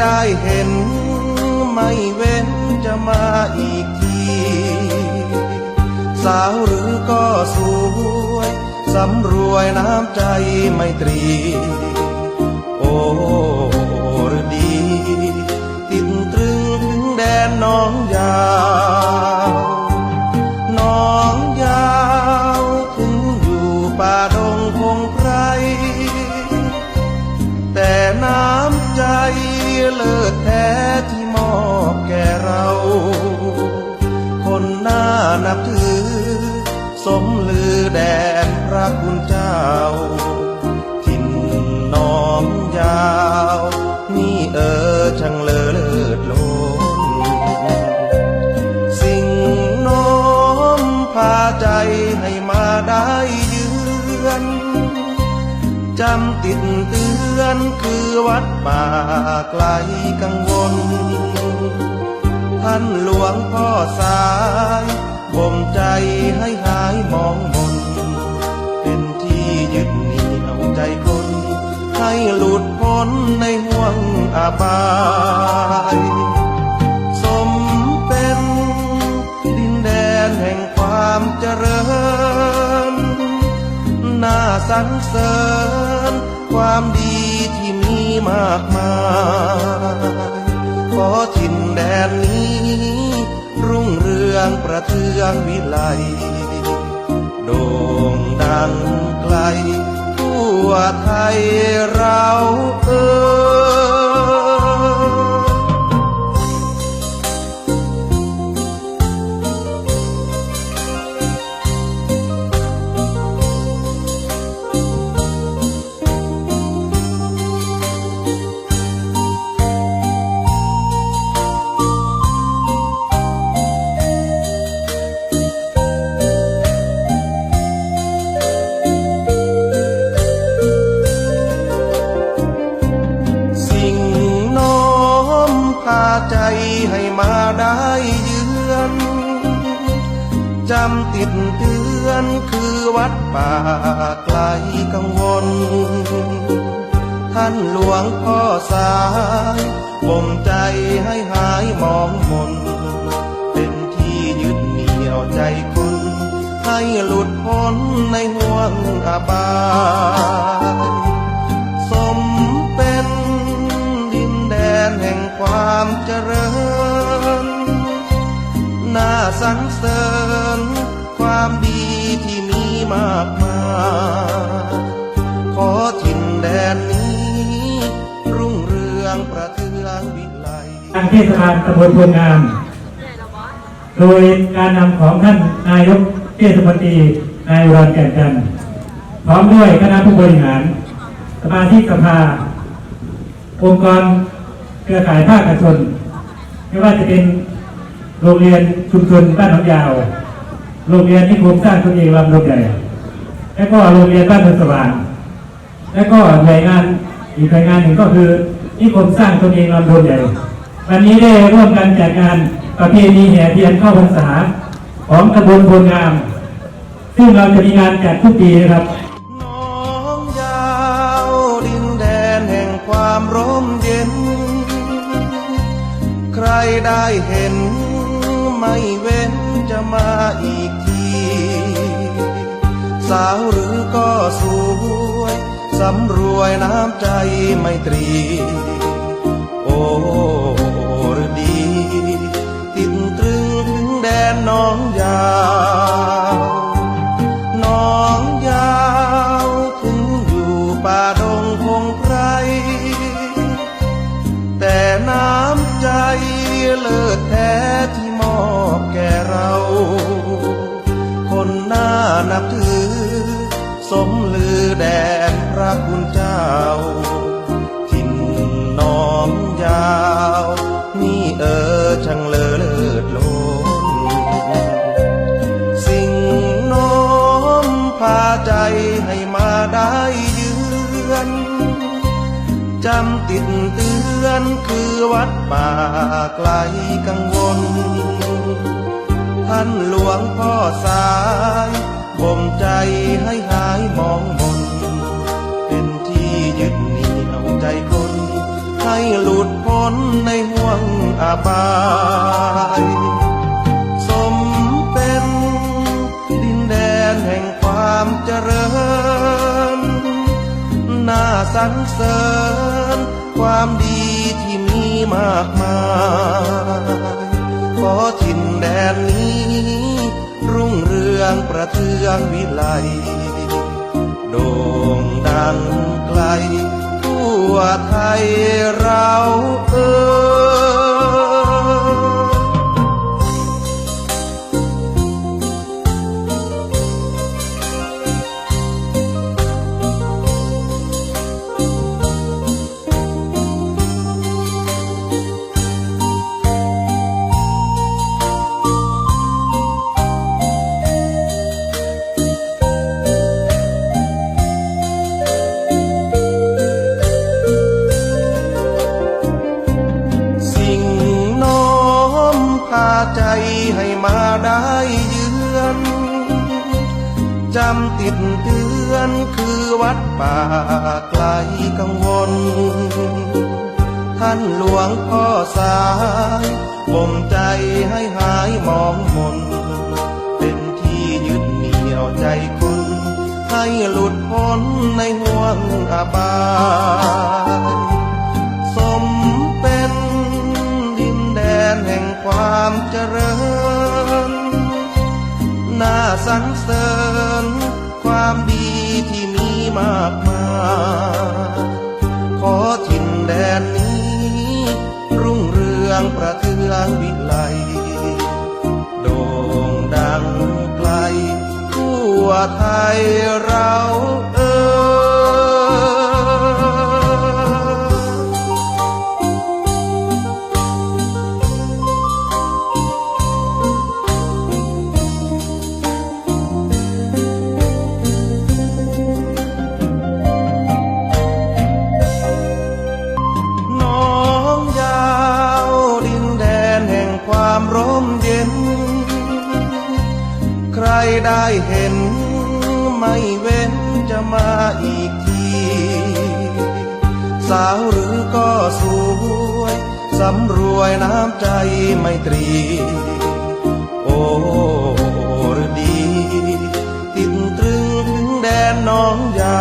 ได้เห็น ไม่เว้นจะมาอีกที สาวหรือก็สวยสำรวยน้ำใจไมตรี โอ้หรือดี ติดตรึงถึงแดนน้องยา คุณเจ้า ถิ่นน้องยาว นี่เออช่างเลอเลิศล้นสิ่งโน้มพาใจให้มาได้เยือนจำติดเตือนคือวัดป่าไกลกังวล ท่านหลวงพ่อสายบ่มใจให้หายมอง ให้หลุดพ้นในห่วงอาบายสมเป็นดินแดนแห่งความเจริญ น่าสรรเสริญความดีที่มีมากมายขอถิ่นแดนนี้ รุ่งเรืองประเทืองวิไลโด่งดังไกล ไทยเราเออ ใจให้มาได้เยือนจำติดเตือนคือวัดป่าไกลกังวล ท่านหลวงพ่อสายบ่มใจให้หายมองมน เป็นที่ยึดเหนี่ยวใจคนให้หลุดพ้นในห่วงอาบาย ความเจริญ น่าสรรเสริญ ความดีที่มีมากมายขอถิ่นแดนนี้ รุ่งเรืองประเทืองวิไลทางเทศบาลตำบลพลงาม โดยการนำของท่านนายกเทศมนตรีนายรอุดรแก่นจันทร์พร้อมด้วยคณะผู้บริหาร สมาชิกสภาองค์กร เครือข่ายภาคเอกชนไม่ว่าจะเป็นโรงเรียนชุมชนบ้านหนองยาว โรงเรียนที่ผมสร้างตนเองลำดงใหญ่ และก็โรงเรียนบ้านเมืองสว่าง และก็หน่วยงานอีกหน่วยงานหนึ่งก็คือนิคมสร้างตนเองลำดวนใหญ่ วันนี้ได้ร่วมกันจัดงานประเพณีแห่เทียนเข้าพรรษาของตำบลโพลงาม ซึ่งเราจะมีงานจัดทุกปีนะครับ ได้เห็น ไม่เว้นจะมาอีกที สาวหรือก็สวยสำรวยน้ำใจไมตรี โอ้หรือดี ติดตรึงถึงแดนน้อง มลือแดนพระคุณเจ้าถิ่นน้องยาว นี่เออช่างเลอเลิศล้นสิ่งโน้มพาใจให้มาได้เยือนจำติดเตือนคือวัดป่าไกลกังวลท่านหลวงพ่อสา บายสมเป็นดินแดนแห่งความเจริญ น่าสรรเสริญ ความดีที่มีมากมายขอถิ่นแดนนี้ รุ่งเรืองประเทืองวิไลโด่งดังไกล ทั่วไทยเราเออ วัดป่าไกลกังวล ท่านหลวงพ่อสายบ่มใจให้หายมองมน เป็นที่ยึดเหนี่ยวใจคนให้หลุดพ้นในห่วงอาบาย ไทยเราเออน้องยาวดินแดนแห่งความร่มเย็นใครได้เห็น ไม่เว้นจะมาอีกที สาวหรือก็สวยสำรวยน้ำใจไม่ตรี โอ้รดี ติดตรึงถึงแดนน้องยา